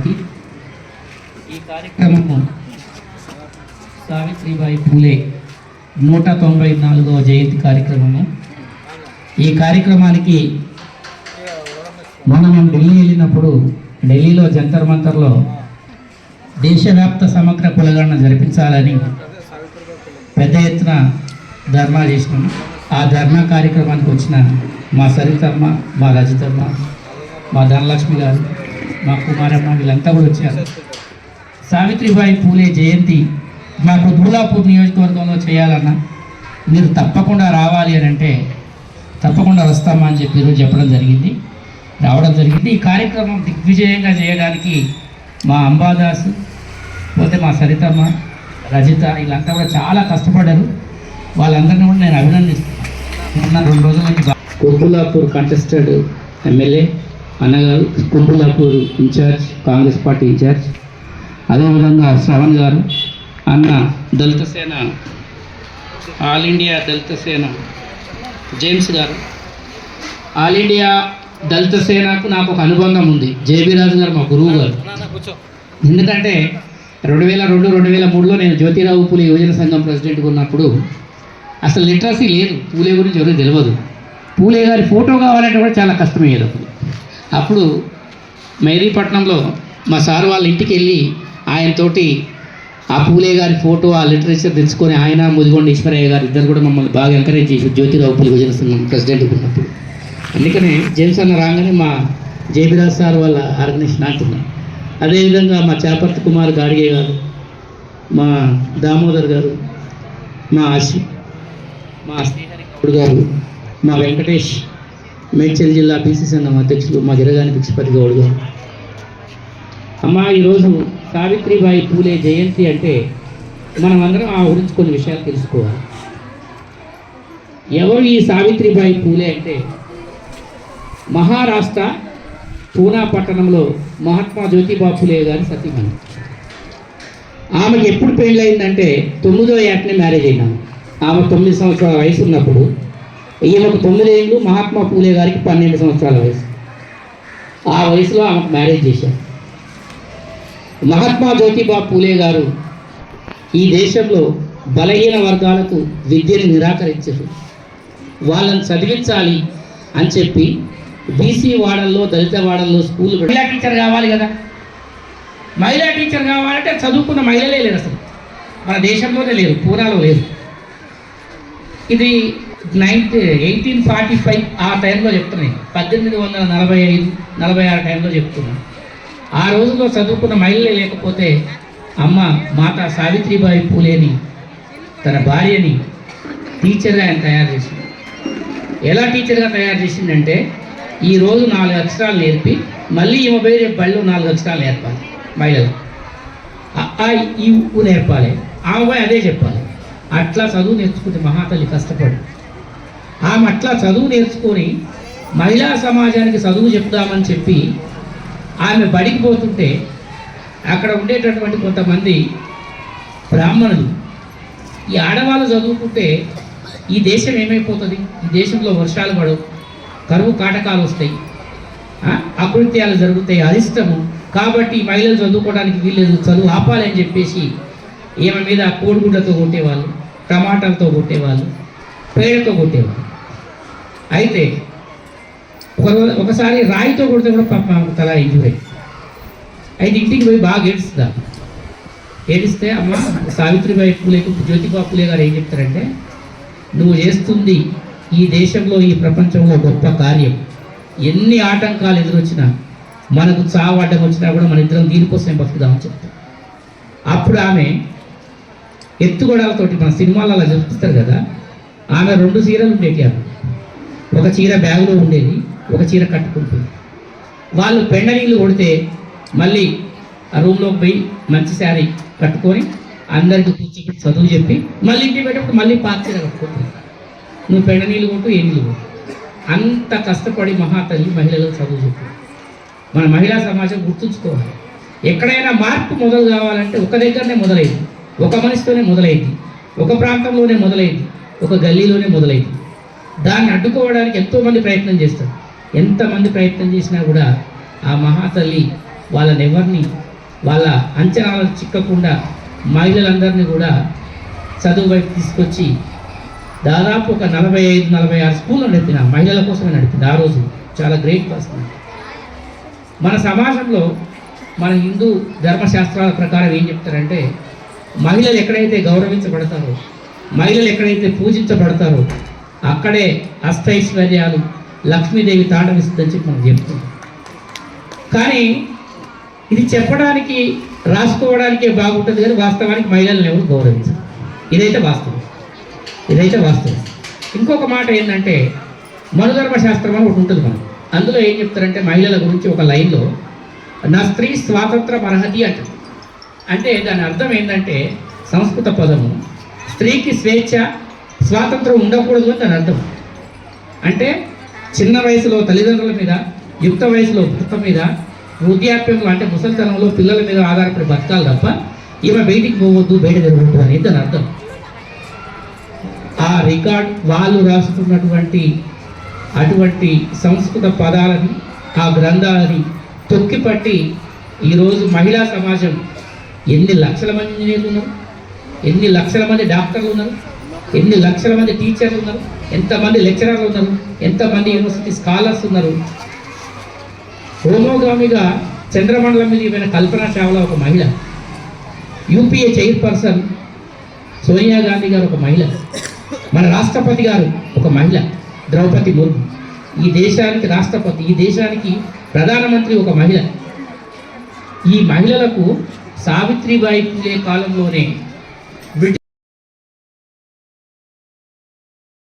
గారికి ఈ కార్యక్రమము సావిత్రిబాయి పూలే నూట తొంభై నాలుగవ జయంతి కార్యక్రమము. ఈ కార్యక్రమానికి మనం ఢిల్లీ వెళ్ళినప్పుడు ఢిల్లీలో జంతర్ మంతర్లో దేశవ్యాప్త సమగ్ర కులగణన జరిపించాలని పెద్ద ఎత్తున ధర్నా చేసినాం. ఆ ధర్నా కార్యక్రమానికి వచ్చిన మా సరితమ్మ మా రజితమ్మ మా ధనలక్ష్మి గారు మా కుమారమ్మ వీళ్ళంతా కూడా వచ్చారు. సావిత్రిబాయి పూలే జయంతి మాకు దూలాపూర్ నియోజకవర్గంలో చేయాలన్నా మీరు తప్పకుండా రావాలి అని అంటే తప్పకుండా వస్తామా అని చెప్పి ఈరోజు చెప్పడం జరిగింది. రావడం జరిగింది. ఈ కార్యక్రమం దిగ్విజయంగా చేయడానికి మా అంబాదాస్ పోతే మా సరితమ్మ రజిత వీళ్ళంతా కూడా చాలా కష్టపడ్డారు. వాళ్ళందరినీ కూడా నేను అభినందిస్తున్నాను. రెండు రోజుల నుంచి బా- కంటెస్టెడ్ ఎమ్మెల్యే అన్నగారు Quthbullapur incharge Congress party incharge. అదేవిధంగా శ్రవణ్ గారు అన్న Dalit Sena all India Dalit Sena James గారు. ఆల్ ఇండియా దళిత సేనకు నాకు ఒక అనుబంధం ఉంది. జేబీ రాజు గారు మా గురువు గారు. ఎందుకంటే రెండు వేల రెండు రెండు వేల మూడులో నేను జ్యోతిరావు పూలే యువజన సంఘం ప్రెసిడెంట్గా ఉన్నప్పుడు అసలు లిటరసీ లేదు. పూలే గురించి ఎవరికి తెలియదు పూలే గారి ఫోటో కావాలంటే కూడా చాలా కష్టమయ్యేది అప్పుడు. అప్పుడు మేరీపట్నంలో మా సార్ వాళ్ళ ఇంటికి వెళ్ళి ఆయనతోటి ఆ పూలే గారి ఫోటో ఆ లిటరేచర్ తెలుసుకొని ఆయన ముదిగొండ ఈశ్వరయ్య గారు ఇద్దరు కూడా మమ్మల్ని బాగా ఎంకరేజ్ చేసి జ్యోతిరావు పూలే యువజన సంఘం ఉన్నప్పుడు. అందుకనే జేమ్స్ అన్న రాగానే మా జేబిరాజ్ సార్ వాళ్ళ ఆర్గనైజేషన్ అంటున్నాం అదేవిధంగా మా చేపర్తి కుమార్ గాడిగే గారు మా దామోదర్ గారు మా ఆశి మా శ్రీహరి గౌడ్ గారు మా వెంకటేష్ మేడ్చల్ జిల్లా బీసీ సంఘం అధ్యక్షులు మా గిరగాని పిచ్చిపతి గౌడ్ గారు. అమ్మ ఈరోజు సావిత్రిబాయి పూలే జయంతి అంటే మనం అందరం ఆ గురించి కొన్ని విషయాలు తెలుసుకోవాలి. ఎవరు ఈ సావిత్రిబాయి పూలే అంటే మహారాష్ట్ర పూనా పట్టణంలో మహాత్మా జ్యోతిబా పూలే గారి సతీమణి. ఆమెకి ఎప్పుడు పెళ్ళయిందంటే తొమ్మిదో ఏటనే మ్యారేజ్ అయినాము. ఆమె తొమ్మిది సంవత్సరాల వయసు ఉన్నప్పుడు ఈయనకు తొమ్మిది ఏళ్ళు మహాత్మా పూలే గారికి పన్నెండు సంవత్సరాల వయసు. ఆ వయసులో ఆమెకు మ్యారేజ్ చేశారు. మహాత్మా జ్యోతిబా పూలే గారు ఈ దేశంలో బలహీన వర్గాలకు విద్యను నిరాకరించారు. వాళ్ళని చదివించాలి అని చెప్పి బీసీ వాడల్లో దళిత వాడల్లో స్కూల్ మహిళా టీచర్ కావాలి కదా. మహిళా టీచర్ కావాలంటే చదువుకున్న మహిళలే లేరు అసలు. మన దేశంలోనే లేరు పూనాలో లేరు. ఇది నైన్టీ ఎయిటీన్ ఫార్టీ ఫైవ్ ఆ టైంలో చెప్తున్నాయి పద్దెనిమిది వందల నలభై ఐదు నలభై ఆరు టైంలో చెప్తున్నాను ఆ రోజుల్లో చదువుకున్న మహిళలే లేకపోతే అమ్మ మాత సావిత్రిబాయి పూలేని తన భార్యని టీచర్గా ఆయన తయారు చేసింది ఎలా టీచర్గా తయారు చేసిందంటే ఈరోజు నాలుగు అక్షరాలు నేర్పి మళ్ళీ ఈమె పేరు బళ్ళు నాలుగు అక్షరాలు నేర్పాలి మహిళలు ఆ, ఈ ఉప్పు నేర్పాలి. ఆమె అదే చెప్పాలి. అట్లా చదువు నేర్చుకుంటే మహాతల్లి కష్టపడి. ఆమె అట్లా చదువు నేర్చుకొని మహిళా సమాజానికి చదువు చెప్దామని చెప్పి ఆమె బడికి పోతుంటే అక్కడ ఉండేటటువంటి కొంతమంది బ్రాహ్మణులు ఈ ఆడవాళ్ళు చదువుకుంటే ఈ దేశం ఏమైపోతుంది? ఈ దేశంలో వర్షాలు పడవు కరువు కాటకాలు వస్తాయి అకృత్యాలు జరుగుతాయి అరిష్టము. కాబట్టి మహిళలు చదువుకోవడానికి వీల్లేదు చదువు ఆపాలి అని చెప్పేసి ఈమె మీద కోడిగుడ్లతో కొట్టేవాళ్ళు టమాటాలతో కొట్టేవాళ్ళు పేడతో కొట్టేవాళ్ళు. అయితే ఒక ఒకసారి రాయితో కొడితే కూడా పాప తల ఇంజురీ. అయితే ఇంటికి పోయి బాగా ఏడుస్తుందా? ఏడిస్తే అమ్మ సావిత్రిబాయి పూలేకు జ్యోతిబా పూలే గారు ఏం చెప్తారంటే నువ్వు చేస్తుంది ఈ దేశంలో ఈ ప్రపంచంలో గొప్ప కార్యం. ఎన్ని ఆటంకాలు ఎదురొచ్చినా మనకు చావు అడ్డం వచ్చినా కూడా మన ఇద్దరం దీనికోసం బతుకుదామని చెప్తాం. అప్పుడు ఆమె ఎత్తుగొడాలతోటి మన సినిమాలలో చూపిస్తారు కదా ఆమె రెండు సీరలు ఉండేవి ఆమె. ఒక చీర బ్యాగులో ఉండేది ఒక చీర కట్టుకుంటుంది. వాళ్ళు పెండ నీళ్ళు కొడితే మళ్ళీ ఆ రూమ్లోకి పోయి మంచి శారీ కట్టుకొని అందరికి కూర్చోబెట్టి చదువు చెప్పి మళ్ళీ ఇంటికి పెట్టేప్పుడు మళ్ళీ పాత చీర కట్టుకుంటుంది. నువ్వు పెండ నీళ్ళు కొట్టు ఏ నీళ్ళు అంత కష్టపడి మహాతల్లి మహిళలకు చదువు చెప్పి. మన మహిళా సమాజం గుర్తుంచుకోవాలి. ఎక్కడైనా మార్పు మొదలు కావాలంటే ఒక దగ్గరనే మొదలైంది. ఒక మనిషితోనే మొదలైంది. ఒక ప్రాంతంలోనే మొదలైంది. ఒక గల్లీలోనే మొదలైంది. దాన్ని అడ్డుకోవడానికి ఎంతోమంది ప్రయత్నం చేస్తారు. ఎంతమంది ప్రయత్నం చేసినా కూడా ఆ మహాతల్లి వాళ్ళని ఎవరిని వాళ్ళ అంచనాలు చిక్కకుండా మహిళలందరినీ కూడా చదువు వైపు తీసుకొచ్చి దాదాపు ఒక నలభై ఐదు నలభై ఆరు స్కూళ్ళు నడిపిన మహిళల కోసమే నడిపింది ఆ రోజు. చాలా గ్రేట్ పర్సన్. మన సమాజంలో మన హిందూ ధర్మశాస్త్రాల ప్రకారం ఏం చెప్తారంటే మహిళలు ఎక్కడైతే గౌరవించబడతారో మహిళలు ఎక్కడైతే పూజించబడతారో అక్కడే అష్టైశ్వర్యాలు లక్ష్మీదేవి తాండవిస్తుందని చెప్పి మనం చెప్తున్నాం కానీ ఇది చెప్పడానికి రాసుకోవడానికే బాగుంటుంది కానీ వాస్తవానికి మహిళలను ఎవరు గౌరవించరు. ఇదైతే వాస్తవం. ఇదైతే వాస్తవం. ఇంకొక మాట ఏంటంటే మనుధర్మ శాస్త్రం అని ఒకటి ఉంటుంది మనం అందులో ఏం చెప్తారంటే మహిళల గురించి ఒక లైన్లో నా స్త్రీ స్వాతంత్ర అర్హతి అంటారు. అంటే దాని అర్థం ఏంటంటే సంస్కృత పదము స్త్రీకి స్వేచ్ఛ స్వాతంత్రం ఉండకూడదు అని దాని అర్థం అంటే చిన్న వయసులో తల్లిదండ్రుల మీద యుక్త వయసులో భర్త మీద వృద్ధాప్యంలో అంటే ముసలితనంలో పిల్లల మీద ఆధారపడి బతకాలి తప్ప ఈమె బయటికి పోవద్దు బయట తిరగద్దు అనేది దాని అర్థం. ఆ రికార్డ్ వాళ్ళు రాసుకున్నటువంటి అటువంటి సంస్కృత పదాలని ఆ గ్రంథాలని తొక్కిపట్టి ఈరోజు మహిళా సమాజం ఎన్ని లక్షల మంది ఇంజనీర్లు ఉన్నారు? ఎన్ని లక్షల మంది డాక్టర్లు ఉన్నారు? ఎన్ని లక్షల మంది టీచర్లు ఉన్నారు? ఎంతమంది లెక్చరర్లు ఉన్నారు? ఎంతమంది యూనివర్సిటీ స్కాలర్స్ ఉన్నారు? హోమోగామిగా చంద్రమండలం మీద ఈమె కల్పన చావ్లా ఒక మహిళ. యూపీఏ చైర్పర్సన్ సోనియా గాంధీ గారు ఒక మహిళ. మన రాష్ట్రపతి గారు ఒక మహిళ ద్రౌపది ముర్ము. ఈ దేశానికి రాష్ట్రపతి ఈ దేశానికి ప్రధానమంత్రి ఒక మహిళ. ఈ మహిళలకు సావిత్రిబాయి పూలే కాలంలోనే